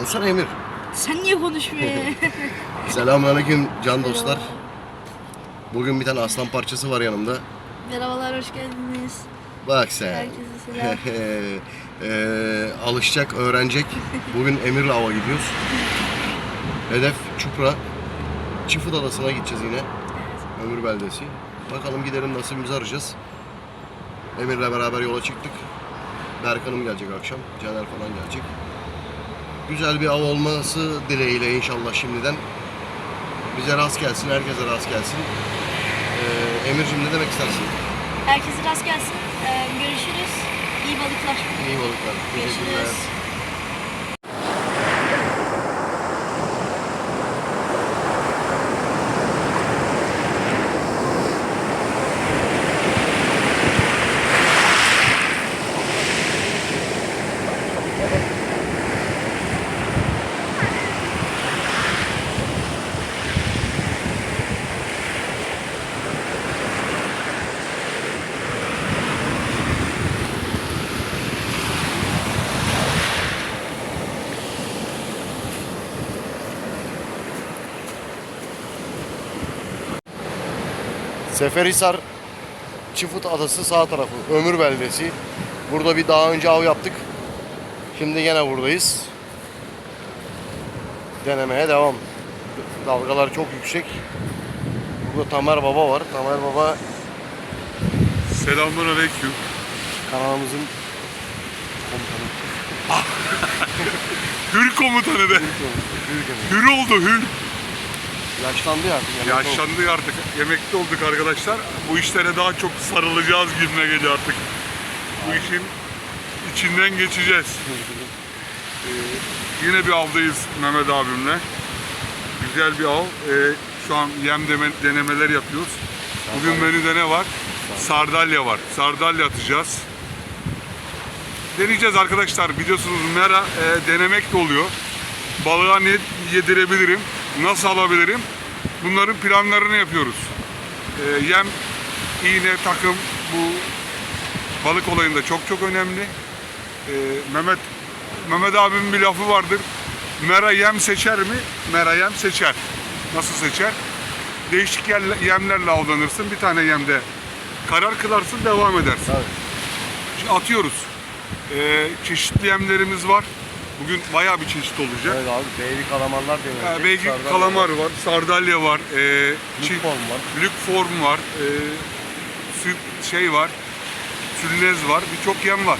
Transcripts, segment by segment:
Konuşsana Emir. Sen niye konuşmuyorsun? Selamünaleyküm can dostlar. Bugün bir tane aslan parçası var yanımda. Merhabalar, hoş geldiniz. Bak sen. Herkese selam. Eee, alışacak, öğrenecek. Bugün Emir'le hava gidiyoruz. Hedef Çupra. Çifut Adası'na gideceğiz yine. Ömür beldesi. Bakalım gidelim nasibimizi arayacağız. Emir'le beraber yola çıktık. Berkan'ım gelecek akşam. Caner falan gelecek. Güzel bir av olması dileğiyle inşallah şimdiden. Bize rast gelsin, herkese rast gelsin. Ee, Emir'cim ne demek istersin? Herkese rast gelsin. Ee, görüşürüz. İyi balıklar. İyi balıklar. Görüşürüz. Seferihisar Çifut Adası sağ tarafı. Ömür beldesi. Burada bir daha önce av yaptık. Şimdi gene buradayız. Denemeye devam. Dalgalar çok yüksek. Burada Tamer Baba var. Tamer Baba Selamun aleyküm. kanalımızın komutanı. Hür komutanı de. Büyük emir. Hür oldu hür. Yaşlandı ya artık. emekli oldu. Yaşlandık artık. Emekli olduk arkadaşlar. Bu işlere daha çok sarılacağız gibime geliyor artık. Bu işin içinden geçeceğiz. Ee, yine bir avdayız Mehmet abimle. Güzel bir av. Ee, şu an yem deme- denemeler yapıyoruz. Bugün menüde ne var? Sardalya var. Sardalya atacağız. Deneyeceğiz arkadaşlar. Biliyorsunuz mera e, denemek de oluyor. Balığa ne yedirebilirim? Nasıl alabilirim? Bunların planlarını yapıyoruz. E, yem, iğne, takım bu balık olayında çok çok önemli. E, Mehmet Mehmet abimin bir lafı vardır. Mera yem seçer mi? Mera yem seçer. Nasıl seçer? Değişik yemlerle avlanırsın. Bir tane yemde karar kılarsın, devam edersin. Şimdi atıyoruz. Ee, çeşitli yemlerimiz var. Bugün bayağı bir çeşit olacak. Evet abi baby kalamarlar deniyor. Ee, belki kalamar var, sardalya var, çift- Lütfon var. lükform var, ee, sü- şey var, sülnez var, birçok yem var.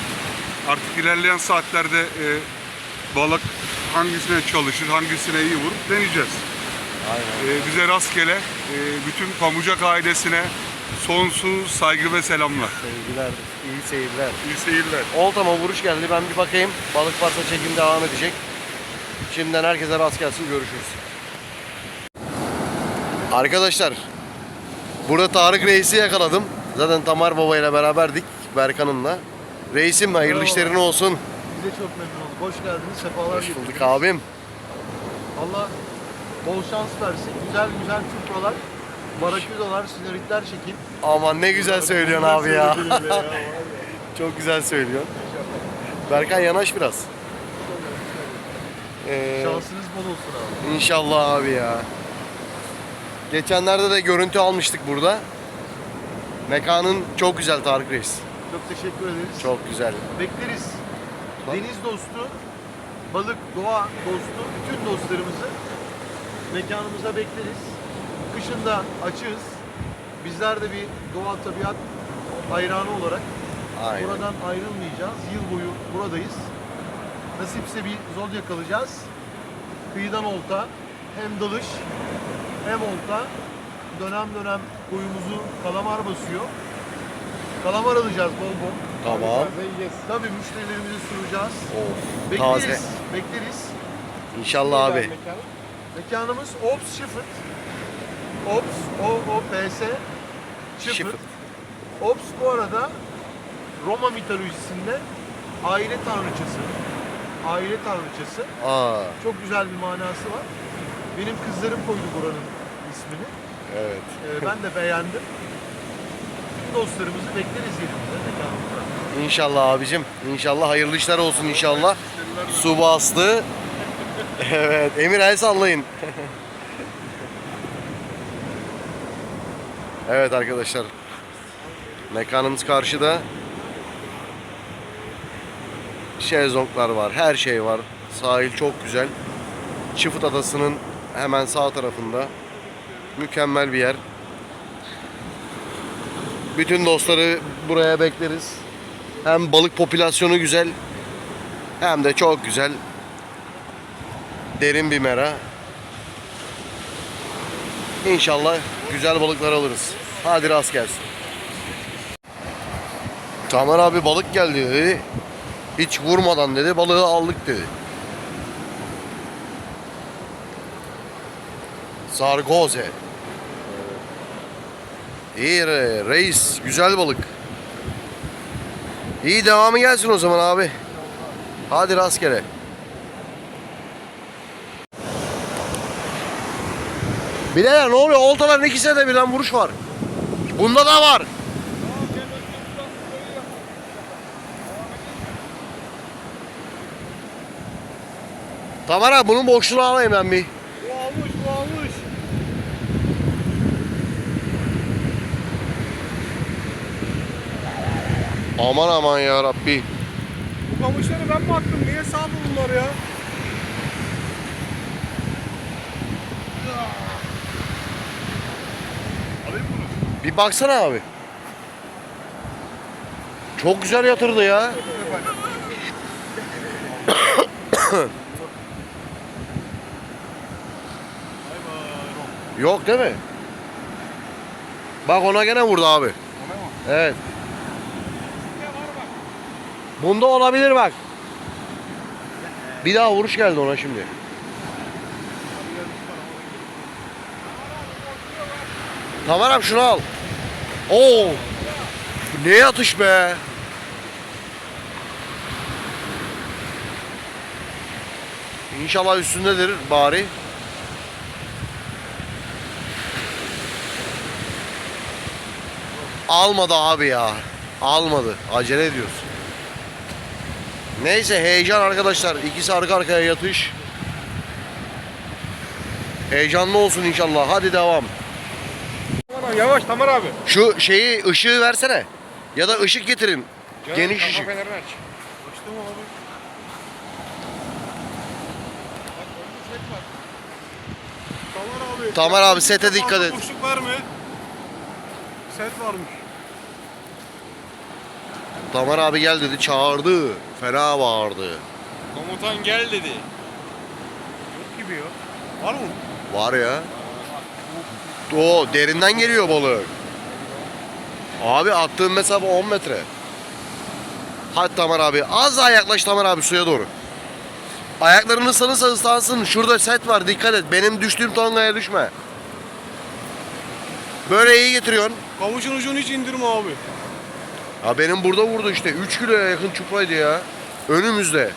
Artık ilerleyen saatlerde ee, balık hangisine çalışır, hangisine iyi vurur deneyeceğiz. Aynen. Ee, bize rastgele, ee, bütün Pamucak ailesine sonsuz saygı ve selamlar. Sevgiler, iyi seyirler. İyi seyirler. Oltama vuruş geldi. Ben bir bakayım. Balık varsa çekim devam edecek. Şimdiden herkese rast gelsin. Görüşürüz. Arkadaşlar burada Tarık Reis'i yakaladım. Zaten Tamar Baba ile beraberdik Berkan'ımla. Reisim hayırlı Merhaba. işlerin olsun. Biz de çok memnun olduk. Hoş geldiniz. Sefalar Hoş getirdiniz. bulduk abim. Allah bol şans versin. Güzel güzel çupralar, baraküdalar, sinaritler çekin. Aman ne güzel söylüyorsun abi ya. Çok güzel söylüyorsun. Berkan yanaş biraz. Ee, Şansınız bol olsun abi. İnşallah abi ya. Geçenlerde de görüntü almıştık burada. Mekanın çok güzel Tarık Reis. Çok teşekkür ederiz. Çok güzel. Bekleriz. Deniz dostu, balık, doğa dostu, bütün dostlarımızı mekanımıza bekleriz. Kışın da açığız. Bizler de bir doğa tabiat hayranı olarak Aynen. Buradan ayrılmayacağız. Yıl boyu buradayız. Nasipse bir zodyak alacağız. Kıyıdan olta, hem dalış hem olta. Dönem dönem koyumuzu kalamar basıyor. Kalamar alacağız bol bol. Tamam. Tabii müşterilerimize sunacağız. Of. Bekleriz. Taze. Bekleriz. İnşallah abi. Mekanımız Ops Şıfıt. Ops, O-O-P-S. Şıfıt. Ops bu arada Roma mitolojisinde aile tanrıçası. Aile tanrıçası. Aa, Çok güzel bir manası var. Benim kızlarım koydu buranın ismini. evet. Ee, ben de beğendim. Bütün dostlarımızı bekleriz yerimizde. İnşallah abicim. İnşallah hayırlı işler olsun inşallah. Su bastı. Evet, Emir el sallayın. Evet arkadaşlar. Mekanımız karşıda. Şezlonglar var, her şey var. Sahil çok güzel. Çıfıt Adası'nın hemen sağ tarafında. Mükemmel bir yer. Bütün dostları buraya bekleriz. Hem balık popülasyonu güzel hem de çok güzel derin bir mera. İnşallah güzel balıklar alırız. Hadi rast gelsin. Tamer abi balık geldi dedi. Hiç vurmadan dedi balığı aldık dedi. Sargoze. İyi re- reis güzel balık. İyi devamı gelsin o zaman abi. Hadi rastgele. Birader ne oluyor? Oltaların ikisine de birden vuruş var. Bunda da var. Tamam abi bunun boşluğunu alayım ben bir. Bu almış bu almış. Aman aman ya Rabbi. Bu kamışları ben mi attım? Niye sağdı bunlar ya? Bir baksana abi. Çok güzel yatırdı ya. Yok değil mi? Bak ona gene vurdu abi. Evet. Bunda olabilir bak. Bir daha vuruş geldi ona şimdi. Abi şunu al. Oo. Ne yatış be. İnşallah üstündedir bari. Almadı abi ya. Almadı. Acele ediyoruz. Neyse heyecan arkadaşlar. İkisi arka arkaya yatış. Heyecanlı olsun inşallah. Hadi devam. Tamam, Yavaş Tamer abi. Şu şeyi ışığı versene. Ya da ışık getirin. Geniş ışık. fenerini aç. Açtım abi. Tamer abi. Tamer abi, sete dikkat et. Boşluk var mı? Set varmış. Tamer abi gel dedi çağırdı. Fena bağırdı. Komutan gel dedi. Yok gibi ya. Var mı? Var ya. O derinden geliyor balık. Abi attığın mesafe 10 metre. Hadi Tamer abi. Az daha yaklaş Tamer abi suya doğru. Ayaklarını ıslanırsa ıslansın. Şurada set var dikkat et. Benim düştüğüm tongaya düşme. Böyle iyi getiriyorsun. Kamışın ucunu hiç indirme abi. Ya benim burada vurdu işte. 3 kiloya yakın çupraydı ya. Önümüzde.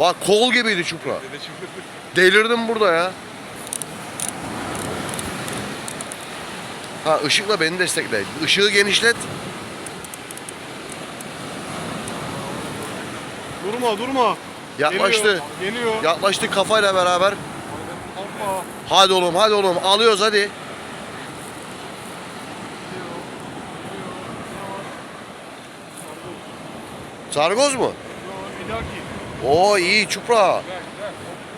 Bak kol gibiydi çupra. Delirdim burada ya. Ha ışıkla beni destekle. Işığı genişlet. Durma durma. Yaklaştı. Geliyor. Geliyor. Yaklaştık kafayla beraber. Hadi oğlum hadi oğlum alıyoruz hadi. Sargoz mu? Oo iyi çupra.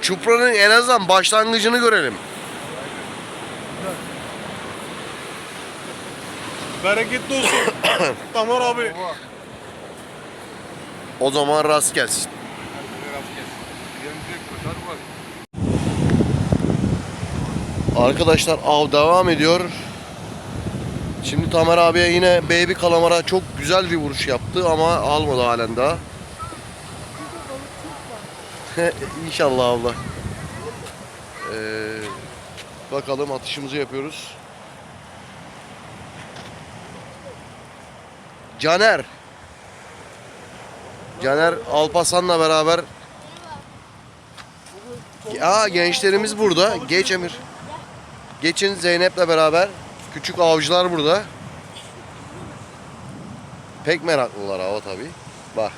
Çupranın en azından başlangıcını görelim. Bereketli olsun. Tamer abi. O zaman rast gelsin. Arkadaşlar av devam ediyor. Şimdi Tamer abiye yine baby kalamara çok güzel bir vuruş yaptı ama almadı halen daha. İnşallah abla. Ee, bakalım atışımızı yapıyoruz. Caner. Caner Alpasan'la beraber Aa gençlerimiz burada. Geç Emir. Geçin Zeynep'le beraber. Küçük avcılar burada. Pek meraklılar hava tabi. Bak.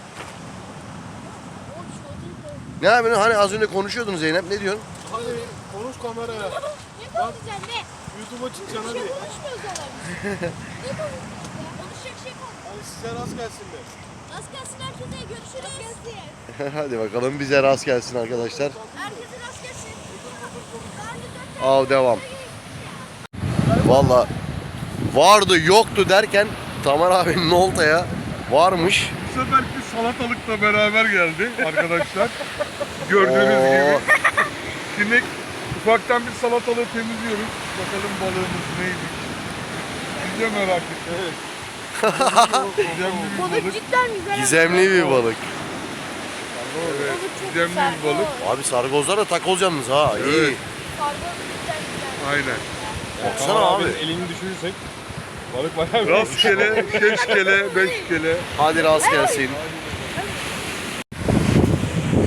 Ne yapıyorsun? Hani az önce konuşuyordun Zeynep. Ne diyorsun? Hadi konuş kameraya. Ne konuşacaksın ne? YouTube'a çıkacaksın Bir şey hadi. konuşmuyoruz oğlum. ne konuşacağız ya? Konuşacak şey yok. Hadi size rast gelsin de. Rast gelsin herkese. Görüşürüz. Gelsin. Hadi bakalım bize rast gelsin arkadaşlar. Herkese rast gelsin. Al devam. Valla vardı yoktu derken Tamer abinin oltaya varmış. Bu seferki salatalıkla beraber geldi arkadaşlar. Gördüğünüz Oo. gibi. Şimdi ufaktan bir salatalığı temizliyoruz. Bakalım balığımız neymiş. Biz de merak ettik. Evet. Balık. cidden güzel. Gizemli bir balık. Evet. Gizemli bir balık. Abi sargozlar da takoz yalnız ha. İyi. Evet. Aynen. Baksana abi. Elini düşürürsek balık bayağı bir Rastgele, şeşkele, beşkele. Hadi rast gelsin.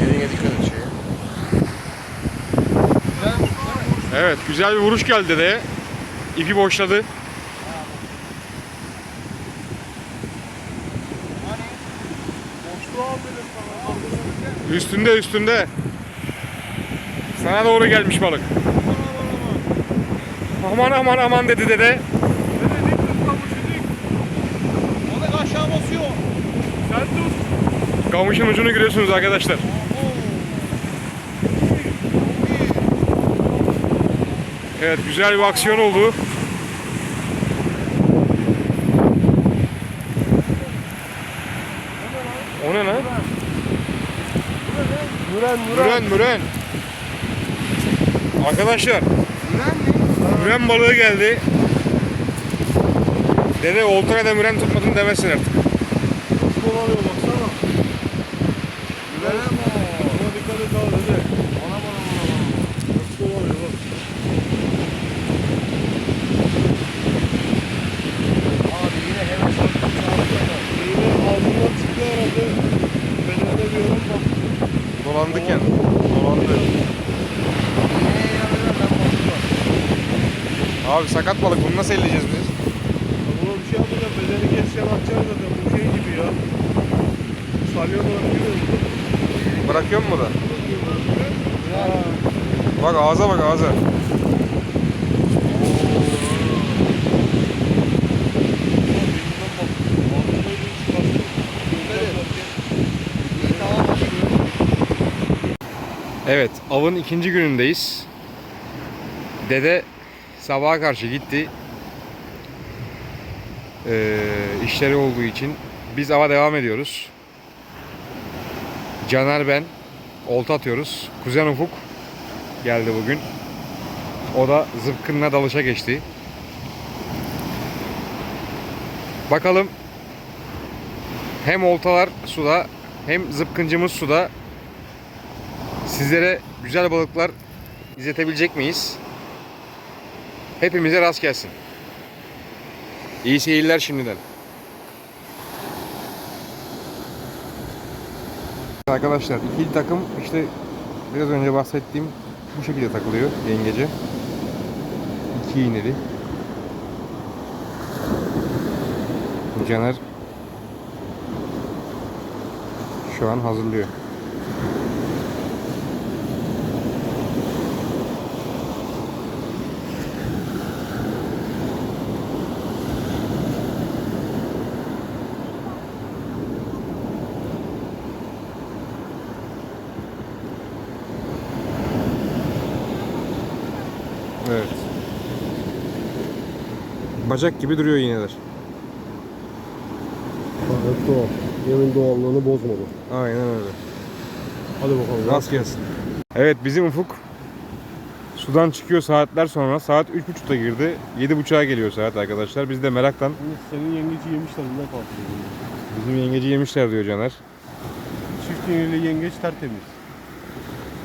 Eline dikkat et şeye. Evet güzel bir vuruş geldi de. İpi boşladı. Üstünde üstünde. Sana doğru gelmiş balık. Aman aman aman dedi dede. Balık aşağı basıyor. Sen tut. Kamışın ucunu görüyorsunuz arkadaşlar. Evet güzel bir aksiyon oldu. O ne lan? Müren Müren müren. Arkadaşlar. Müren balığı geldi. Dede oltaya da müren tutmadın demesin artık. dolanıyor baksana. Müren ama. Buna dikkat et abi dede. Anam anam anam. Nasıl dolanıyor bak. Abi yine hemen Yine ağzından çıktı herhalde. Bedenine bir yorum bak. Dolandık yani. Dolandı. Abi sakat balık bunu nasıl elleyeceğiz biz? Buna bir şey yapacağım. Bedeni keseceğim atacağım zaten. Bu şey gibi ya. Salya bırakıyor musun? Bırakıyor mu da? Bak ağza bak ağza. Evet, avın ikinci günündeyiz. Dede sabaha karşı gitti. Ee, işleri olduğu için biz ava devam ediyoruz. Caner ben olta atıyoruz. Kuzen Ufuk geldi bugün. O da zıpkınla dalışa geçti. Bakalım hem oltalar suda hem zıpkıncımız suda sizlere güzel balıklar izletebilecek miyiz? Hepimize rast gelsin. İyi seyirler şimdiden. Arkadaşlar ikili takım işte biraz önce bahsettiğim bu şekilde takılıyor yengece. İki iğneli. Caner şu an hazırlıyor. Evet. Bacak gibi duruyor iğneler. Evet doğal. Yemin doğallığını bozmadı. Aynen öyle. Hadi bakalım. Rast gelsin. Evet bizim Ufuk sudan çıkıyor saatler sonra. Saat 3.30'da girdi. 7.30'a geliyor saat arkadaşlar. Biz de meraktan Senin yengeci yemişler ne bizim yengeci yemişler diyor Caner. Çift iğneli yengeç tertemiz.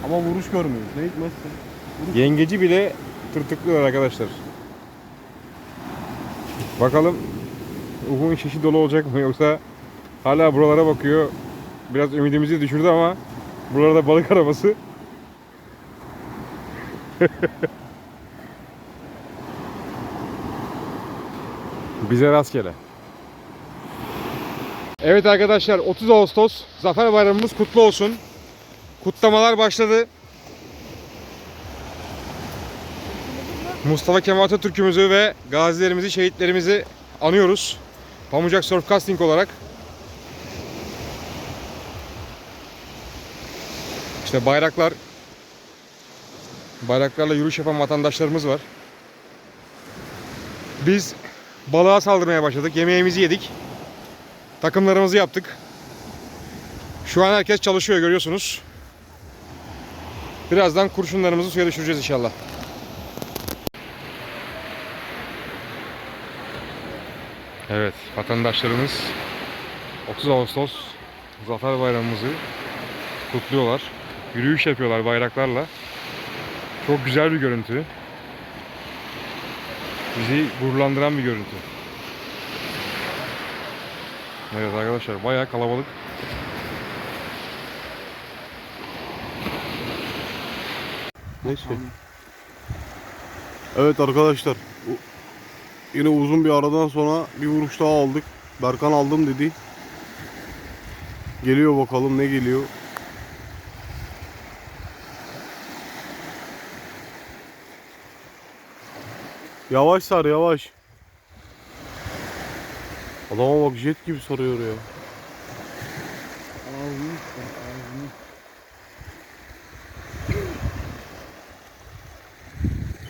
Ama vuruş görmüyoruz. Ne hikmetse. Yengeci bile tırtıklıyorlar arkadaşlar. Bakalım Ufuk'un şişi dolu olacak mı yoksa hala buralara bakıyor. Biraz ümidimizi düşürdü ama buralarda balık arabası. Bize rastgele. Evet arkadaşlar 30 Ağustos Zafer Bayramımız kutlu olsun. Kutlamalar başladı. Mustafa Kemal Atatürk'ümüzü ve gazilerimizi, şehitlerimizi anıyoruz. Pamucak Surf Casting olarak. İşte bayraklar, bayraklarla yürüyüş yapan vatandaşlarımız var. Biz balığa saldırmaya başladık. Yemeğimizi yedik. Takımlarımızı yaptık. Şu an herkes çalışıyor görüyorsunuz. Birazdan kurşunlarımızı suya düşüreceğiz inşallah. Evet, vatandaşlarımız 30 Ağustos Zafer Bayramımızı kutluyorlar. Yürüyüş yapıyorlar bayraklarla. Çok güzel bir görüntü. Bizi gururlandıran bir görüntü. Evet arkadaşlar bayağı kalabalık. Neyse. Evet arkadaşlar. Yine uzun bir aradan sonra bir vuruş daha aldık. Berkan aldım dedi. Geliyor bakalım ne geliyor. Yavaş sar yavaş. Adama bak jet gibi sarıyor ya.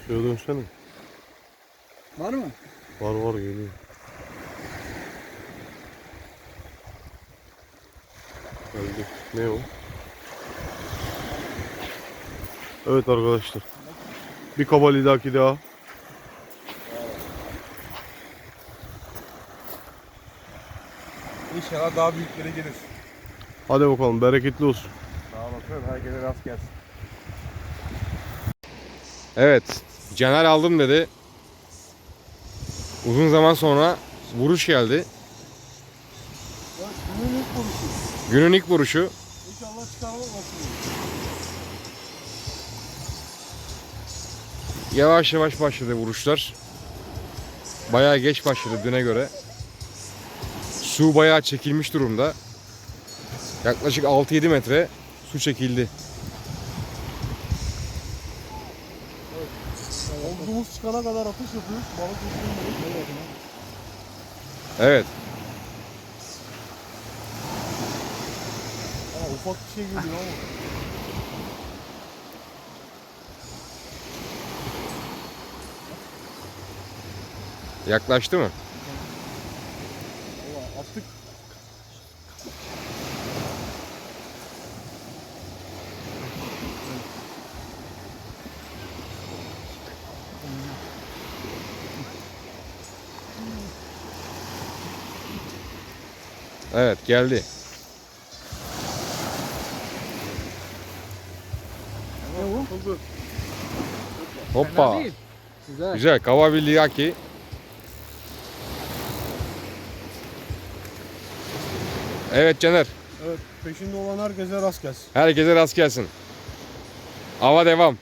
Suya dönsene. Var mı? Var var geliyor. Geldi. Ne o? Evet arkadaşlar. Bir kaba lidaki daha. İnşallah daha büyükleri gelir. Hadi bakalım bereketli olsun. Sağ olasın. Herkese rast gelsin. Evet. Caner aldım dedi. Uzun zaman sonra vuruş geldi. Günün ilk vuruşu. Günün ilk vuruşu. İnşallah çıkarmazsın. Yavaş yavaş başladı vuruşlar. Bayağı geç başladı düne göre. Su bayağı çekilmiş durumda. Yaklaşık 6-7 metre su çekildi. Çıkana kadar atış yapıyoruz. Balık uçurmuyoruz. Evet. Aa, ufak bir şey geliyor ama. Yaklaştı mı? Valla attık. Evet geldi. Hoppa. Güzel. Güzel. Kawabii Yaki. Evet Caner. Evet peşinde olan herkese rast gelsin. Herkese rast gelsin. Ava devam.